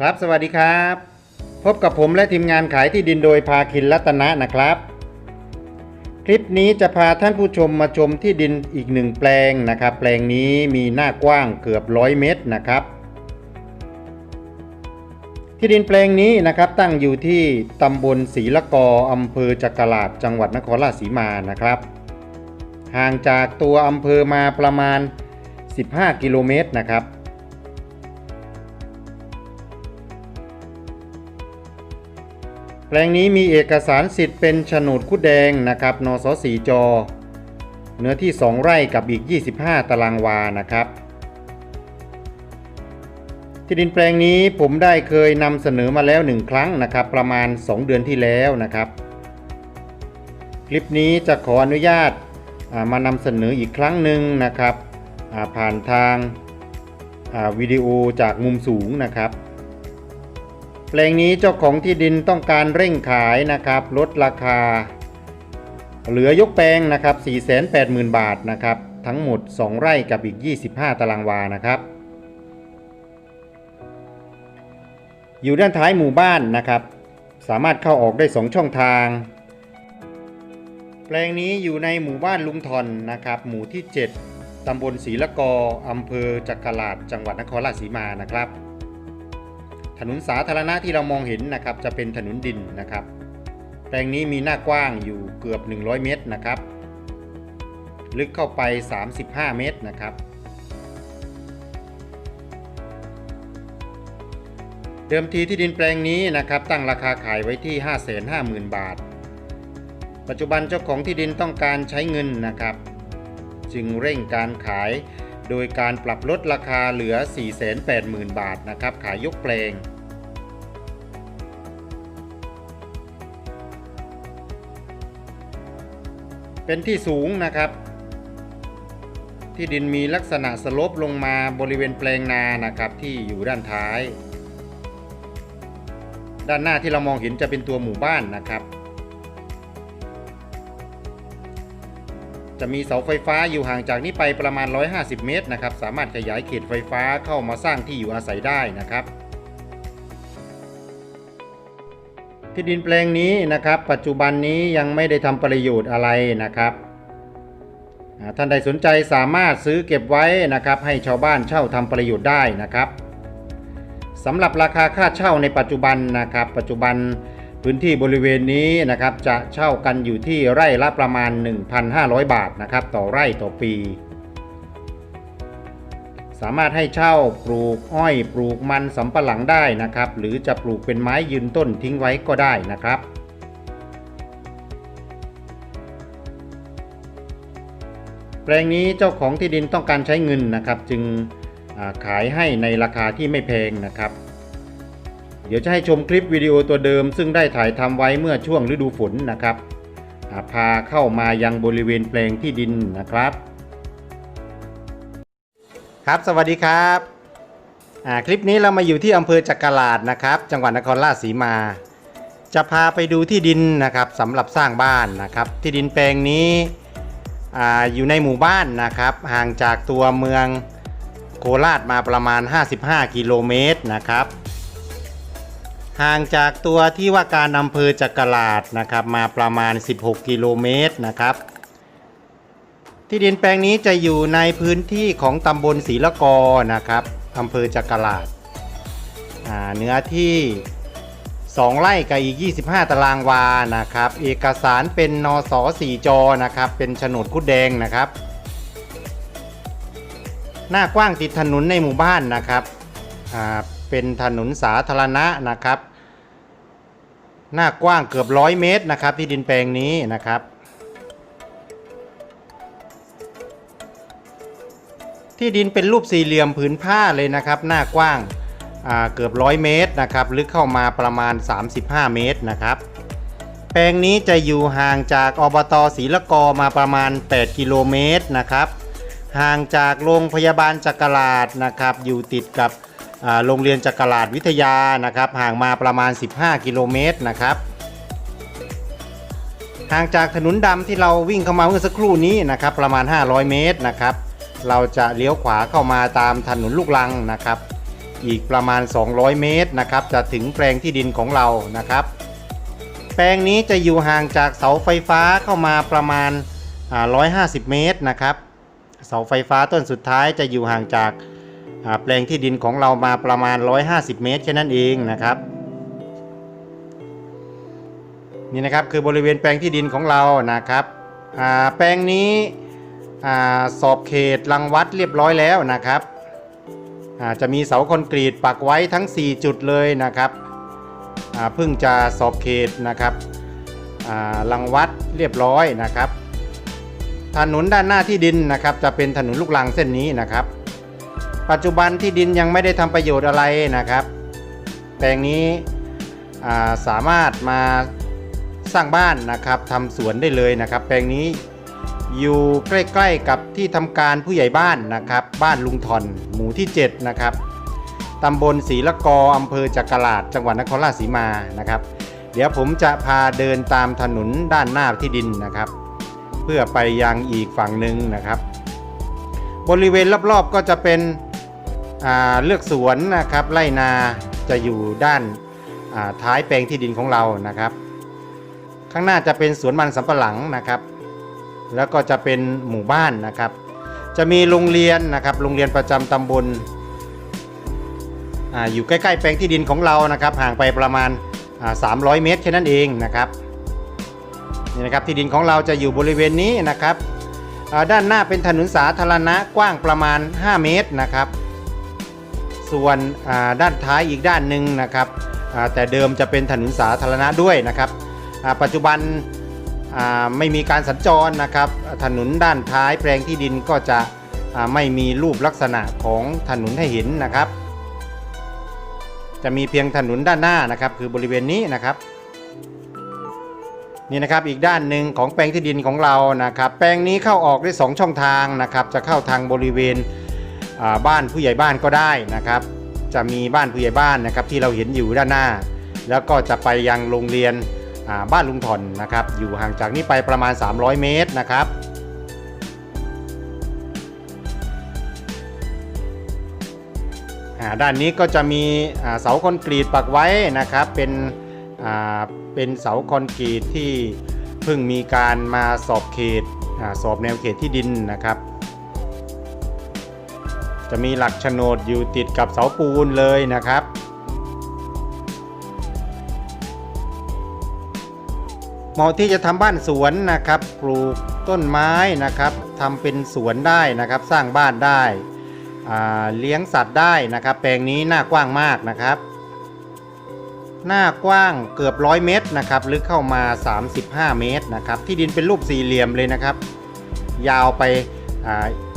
ครับสวัสดีครับ พบกับผมและทีมงานขายที่ดินโดยภาคินรัตนะนะครับ คลิปนี้จะพาท่านผู้ชมมาชมที่ดินอีกหนึ่งแปลงนะครับ แปลงนี้มีหน้ากว้างเกือบร้อยเมตรนะครับ ที่ดินแปลงนี้นะครับตั้งอยู่ที่ตำบลศรีละกออำเภอจักราชจังหวัดนครราชสีมานะครับ ห่างจากตัวอำเภอมาประมาณ 15 กิโลเมตรนะครับ ลงนี้มีเอกสารสิทธิ์เป็นโฉนดคุดแดงนะครับนสสีจอเนื้อที่ 2 ไร่กับอีก 25 ตารางวานะครับ ที่ดินแปลงนี้ผมได้เคยนำเสนอมาแล้วหนึ่งครั้งนะครับ ประมาณ 2 เดือนที่แล้วนะครับ คลิปนี้จะขออนุญาตามานำเสนออีกครั้งหนึ่งนะครับาผ่านทางาวิดีโอจากมุมสูงนะครับ แปลงนี้เจ้าของที่ดินต้องการเร่งขายนะครับ ลดราคา เหลือยกแปลงนะครับ 480,000 บาทนะครับ ทั้งหมด 2 ไร่กับอีก 25 ตารางวานะครับ อยู่ด้านท้ายหมู่บ้านนะครับ สามารถเข้าออกได้ 2 ช่องทาง แปลงนี้อยู่ในหมู่บ้านลุงทอนนะครับ หมู่ที่ 7ตำบลศรีละกออำเภอจักราชจังหวัดนครราชสีมานะครับ ถนนสาธารณะที่เรามองเห็นนะครับจะเป็นถนนดินนะครับ แปลงนี้มีหน้ากว้างอยู่เกือบ 100 เมตรนะครับ ลึกเข้าไป 35 เมตรนะครับ เดิมทีที่ดินแปลงนี้นะครับ ตั้งราคาขายไว้ที่ 550,000 บาท ปัจจุบันเจ้าของที่ดินต้องการใช้เงินนะครับ จึงเร่งการขาย โดยการปรับลดราคาเหลือ 480,000 บาทนะครับ ขายยกแปลง เป็นที่สูงนะครับ ที่ดินมีลักษณะสลบลงมาบริเวณแปลงนานะครับที่อยู่ด้านท้าย ด้านหน้าที่เรามองเห็นจะเป็นตัวหมู่บ้านนะครับ จะมีเสาไฟฟ้าอยู่ห่างจากนี้ไปประมาณ 150 เมตรนะครับ สามารถขยายเขตไฟฟ้าเข้ามาสร้างที่อยู่อาศัยได้นะครับ ที่ดินแปลงนี้นะครับ ปัจจุบันนี้ยังไม่ได้ทำประโยชน์อะไรนะครับท่านใดสนใจสามารถซื้อเก็บไว้นะครับ ให้ชาวบ้านเช่าทำประโยชน์ได้นะครับสำหรับราคาค่าเช่าในปัจจุบันนะครับ ปัจจุบัน พื้นที่บริเวณนี้นะครับจะเช่ากันอยู่ที่ไร่ละประมาณ 1,500 บาทนะครับต่อไร่ต่อปี สามารถให้เช่าปลูกอ้อยปลูกมันสำปะหลังได้นะครับ หรือจะปลูกเป็นไม้ยืนต้นทิ้งไว้ก็ได้นะครับแปลงนี้เจ้าของที่ดินต้องการใช้เงินนะครับ จึงขายให้ในราคาที่ไม่แพงนะครับ เดี๋ยวจะให้ชมคลิปวิดีโอตัวเดิม ซึ่งได้ถ่ายทำไว้เมื่อช่วงฤดูฝนนะครับาพาเข้ามายังบริเวณแปลงที่ดินนะครับ ครับสวัสดีครับคลิปนี้เรามาอยู่ที่อำเภอจักราชนะครับ จังหวัดนครราชสีมา จะพาไปดูที่ดินนะครับสำหรับสร้างบ้านนะครับ ที่ดินแปลงนี้ออยู่ในหมู่บ้านนะครับ ห่างจากตัวเมืองโคราชมาประมาณ 55 กิโลเมตรนะครับ ห่างจากตัวที่ว่าการอำเภอจักราชนะครับมาประมาณ 16 กิโลเมตรนะครับ ที่ดินแปลงนี้จะอยู่ในพื้นที่ของตำบลศรีละกอนะครับอำเภอจักราชอ่าเนื้อที่ 2 ไร่กับอีก 25 ตารางวานะครับ เอกสารเป็นนสสีจอนะครับ เป็นโฉนดคุดแดงนะครับ หน้ากว้างติดถนนในหมู่บ้านนะครับอ่าเป็นถนนสาธารณะนะครับ หน้ากว้างเกือบร้อยเมตรนะครับ ที่ดินแปลงนี้นะครับ ที่ดินเป็นรูปสี่เหลี่ยมผืนผ้าเลยนะครับ หน้ากว้างาเกือบร้อยเมตรนะครับลึกเข้ามาประมาณ 35 เมตรนะครับ แปลงนี้จะอยู่ห่างจากอบตศรีละกอมาประมาณ 8 กิโลเมตรนะครับ ห่างจากโรงพยาบาลจักราชนะครับ อยู่ติดกับ โรงเรียนจักรลาชวิทยานะครับ ห่างมาประมาณ 15 กิโลเมตรนะครับห่างจากถนนดำที่เราวิ่งเข้ามาเมื่อสักครู่นี้นะครับ ประมาณ 500 เมตรนะครับ เราจะเลี้ยวขวาเข้ามาตามถนนลูกลังนะครับ อีกประมาณ 200 เมตรนะครับ จะถึงแปลงที่ดินของเรานะครับ แปลงนี้จะอยู่ห่างจากเสาไฟฟ้าเข้ามาประมาณ 150 เมตรนะครับ เสาไฟฟ้าต้นสุดท้ายจะอยู่ห่างจาก แปลงที่ดินของเรามาประมาณ 150 เมตรแค่นั้นเองนะครับนี่นะครับคือบริเวณแปลงที่ดินของเรานะครับแปลงนี้สอบเขตรังวัดเรียบร้อยแล้วนะครับจะมีเสาคอนกรีตปักไว้ทั้ง 4 จุดเลยนะครับเพิ่งจะสอบเขตนะครับรังวัดเรียบร้อยนะครับ ถนนด้านหน้าที่ดินนะครับจะเป็นถนนลูกรังเส้นนี้นะครับ ปัจจุบันที่ดินยังไม่ได้ทำประโยชน์อะไรนะครับ แปลงนี้าสามารถมาสร้างบ้านนะครับทำสวนได้เลยนะครับ แปลงนี้อยู่ใกล้ๆกับที่ทำการผู้ใหญ่บ้านนะครับ บ้านลุงทอนหมู่ที่ 7 นะครับตำบลศรีละกออำเภอจักราชจังหวัดนครราชสีมานะครับ เดี๋ยวผมจะพาเดินตามถนนด้านหน้าที่ดินนะครับ เพื่อไปยังอีกฝั่งหนึ่งนะครับ บริเวณรอบๆก็จะเป็น เลือกสวนนะครับไร่นาจะอยู่ด้านาท้ายแปลงที่ดินของเรานะครับ ข้างหน้าจะเป็นสวนมันสำปะหลังนะครับ แล้วก็จะเป็นหมู่บ้านนะครับ จะมีโรงเรียนนะครับโรงเรียนประจำตำบลออยู่ใกล้ๆแปลงที่ดินของเรานะครับ ห่างไปประมาณ 300 เมตรแค่นั้นเองนะครับนี่นะครับที่ดินของเราจะอยู่บริเวณนี้นะครับด้านหน้าเป็นถนนสาธารณะกว้างประมาณ 5 เมตรนะครับ ส่วนด้านท้ายอีกด้านหนึ่งนะครับแต่เดิมจะเป็นถนนสาธารณะด้วยนะครับปัจจุบันไม่มีการสัญจรนะครับ ถนนด้านท้ายแปลงที่ดินก็จะไม่มีรูปลักษณะของถนนให้เห็นนะครับ จะมีเพียงถนนด้านหน้านะครับ คือบริเวณนี้นะครับนี่นะครับอีกด้านหนึ่งของแปลงที่ดินของเรานะครับ แปลงนี้เข้าออกได้ 2 ช่องทางนะครับ จะเข้าทางบริเวณ บ้านผู้ใหญ่บ้านก็ได้นะครับ จะมีบ้านผู้ใหญ่บ้านนะครับที่เราเห็นอยู่ด้านหน้า แล้วก็จะไปยังโรงเรียนบ้านลุงถอนนะครับ อยู่ห่างจากนี้ไปประมาณ 300 เมตรนะครับด้านนี้ก็จะมีเสาคอนกรีตปักไว้นะครับ เป็นเป็นเสาคอนกรีตที่เพิ่งมีการมาสอบเขตอสอบแนวเขตที่ดินนะครับ จะมีหลักโฉนดอยู่ติดกับเสาปูนเลยนะครับ เหมาะที่จะทำบ้านสวนนะครับ ปลูกต้นไม้นะครับทำเป็นสวนได้นะครับ สร้างบ้านได้เลี้ยงสัตว์ได้นะครับ แปลงนี้หน้ากว้างมากนะครับ หน้ากว้างเกือบร้อยเมตรนะครับลึกเข้ามา 35 เมตรนะครับ ที่ดินเป็นรูปสี่เหลี่ยมเลยนะครับ ยาวไปอ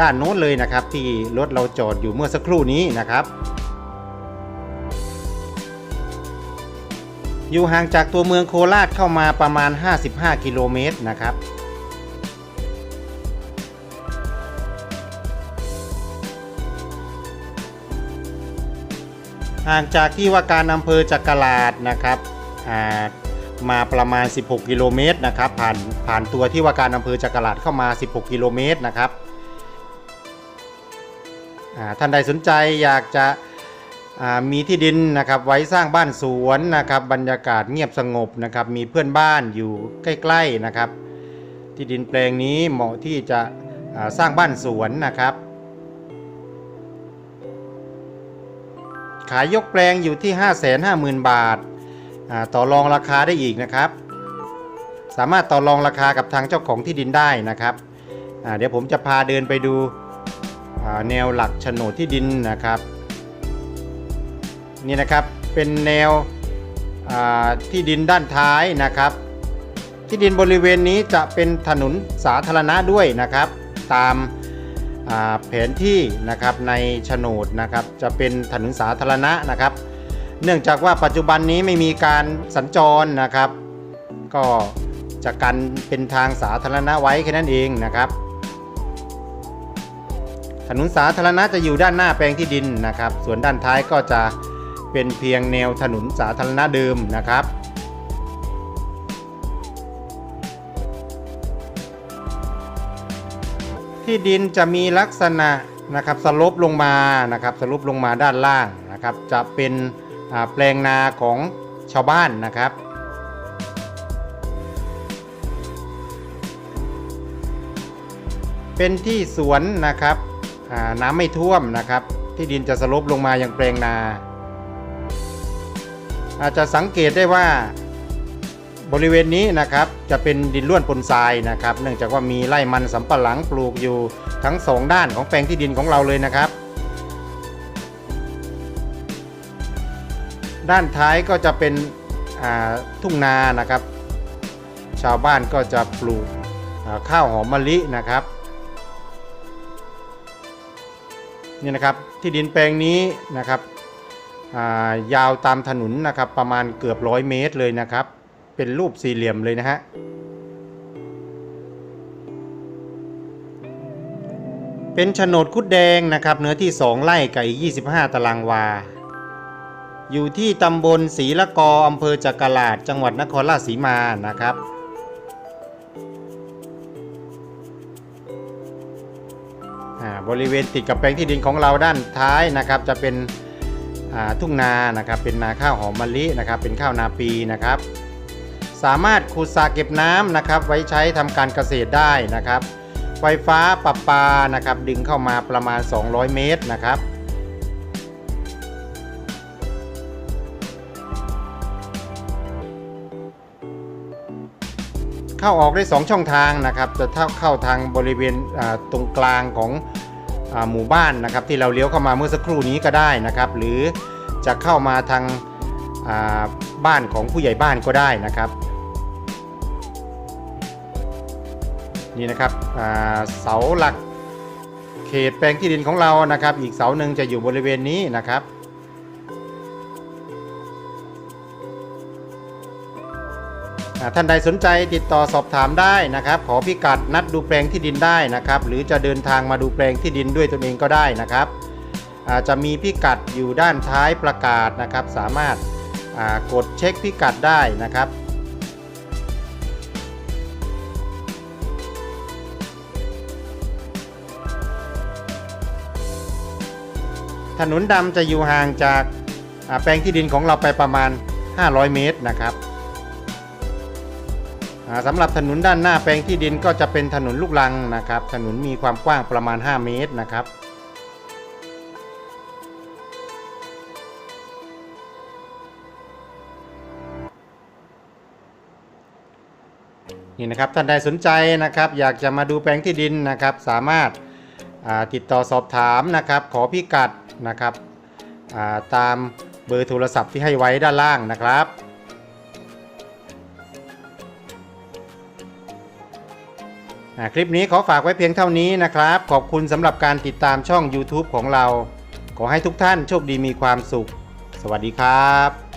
ด้านโน้นเลยนะครับ ที่รถเราจอดอยู่เมื่อสักครู่นี้นะครับ อยู่ห่างจากตัวเมืองโคราชเข้ามาประมาณ 55 กิโลเมตรนะครับห่างจากที่ว่าการอำเภอจักราดนะครับามาประมาณ 16 กิโลเมตรนะครับ ผ่านผ่านตัวที่ว่าการอำเภอจักราดเข้ามา 16 กิโลเมตรนะครับ ท่านใดสนใจอยากจะมีที่ดินนะครับไว้สร้างบ้านสวนนะครับบรรยากาศเงียบสงบนะครับมีเพื่อนบ้านอยู่ใกล้ๆนะครับ ที่ดินแปลงนี้เหมาะที่จะสร้างบ้านสวนนะครับ ขายยกแปลงอยู่ที่ 550,000 บาทอ่าต่อรองราคาได้อีกนะครับ สามารถต่อรองราคากับทางเจ้าของที่ดินได้นะครับ เดี๋ยวผมจะพาเดินไปดู แนวหลักโฉนดที่ดินนะครับ นี่นะครับเป็นแนวที่ดินด้านท้ายนะครับ ที่ดินบริเวณนี้จะเป็นถนนสาธารณะด้วยนะครับ ตามาแผนที่นะครับในโฉนดนะครับจะเป็นถนนสาธารณะนะครับ เนื่องจากว่าปัจจุบันนี้ไม่มีการสัญจรนะครับ ก็จะกันเป็นทางสาธารณะไว้แค่นั้นเองนะครับ ถนนสาธารณะจะอยู่ด้านหน้าแปลงที่ดินนะครับ ส่วนด้านท้ายก็จะเป็นเพียงแนวถนนสาธารณะเดิมนะครับ ที่ดินจะมีลักษณะนะครับสลบลงมานะครับสลบลงมาด้านล่างนะครับ จะเป็นแปลงนาของชาวบ้านนะครับเป็นที่สวนนะครับ น้ำไม่ท่วมนะครับ ที่ดินจะสลบลงมาอยังแปลงนา อาจจะสังเกตได้ว่าบริเวณนี้นะครับจะเป็นดินล้วนปนทรายนะครับ เนื่องจากว่ามีไร่มันสำปะหลังปลูกอยู่ทั้งสองด้านของแปลงที่ดินของเราเลยนะครับ ด้านท้ายก็จะเป็นทุ่งนานะครับ ชาวบ้านก็จะปลูกข้าวหอมมะลินะครับ นี่นะครับที่ดินแปลงนี้นะครับายาวตามถนนนะครับประมาณเกือบร้อยเมตรเลยนะครับ เป็นรูปสี่เหลี่ยมเลยนะฮะเป็นโฉนดคุดแดงนะครับเนื้อที่ 2 ไร่กับอีก 25 ตารางวา อยู่ที่ตำบลศรีละกออำเภอจักราชจังหวัดนครราชสีมานะครับ ริเวณติดกับแปลงที่ดินของเราด้านท้ายนะครับ จะเป็นทุ่งนานะครับ เป็นนาข้าวหอมมะลินะครับ เป็นข้าวนาปีนะครับ สามารถขุดสระเก็บน้ำนะครับ ไว้ใช้ทำการเกษตรได้นะครับ ไฟฟ้าประปานะครับ ดึงเข้ามาประมาณ 200 เมตรนะครับเข้าออกได้ 2 ช่องทางนะครับ จะถ้าเข้าทางบริเวณตรงกลางของ หมู่บ้านนะครับที่เราเลี้ยวเข้ามาเมื่อสักครู่นี้ก็ได้นะครับ หรือจะเข้ามาทางบ้านของผู้ใหญ่บ้านก็ได้นะครับ นี่นะครับเสาหลักเขตแปลงที่ดินของเรานะครับ อีกเสาหนึ่งจะอยู่บริเวณนี้นะครับ ท่านใดสนใจติดต่อสอบถามได้นะครับ ขอพิกัดนัดดูแปลงที่ดินได้นะครับ หรือจะเดินทางมาดูแปลงที่ดินด้วยตนเองก็ได้นะครับจะมีพิกัดอยู่ด้านท้ายประกาศนะครับ สามารถกดเช็คพิกัดได้นะครับถนนดำจะอยู่ห่างจากแปลงที่ดินของเราไปประมาณ 500 เมตรนะครับ สำหรับถนนด้านหน้าแปลงที่ดินก็จะเป็นถนนลูกรังนะครับ ถนนมีความกว้างประมาณ 5 เมตรนะครับนี่นะครับท่านใดสนใจนะครับ อยากจะมาดูแปลงที่ดินนะครับ สามารถติดต่อสอบถามนะครับ ขอพิกัดนะครับาตามเบอร์โทรศัพท์ที่ให้ไว้ด้านล่างนะครับ คลิปนี้ขอฝากไว้เพียงเท่านี้นะครับ ขอบคุณสำหรับการติดตามช่อง YouTube ของเรา ขอให้ทุกท่านโชคดีมีความสุข สวัสดีครับ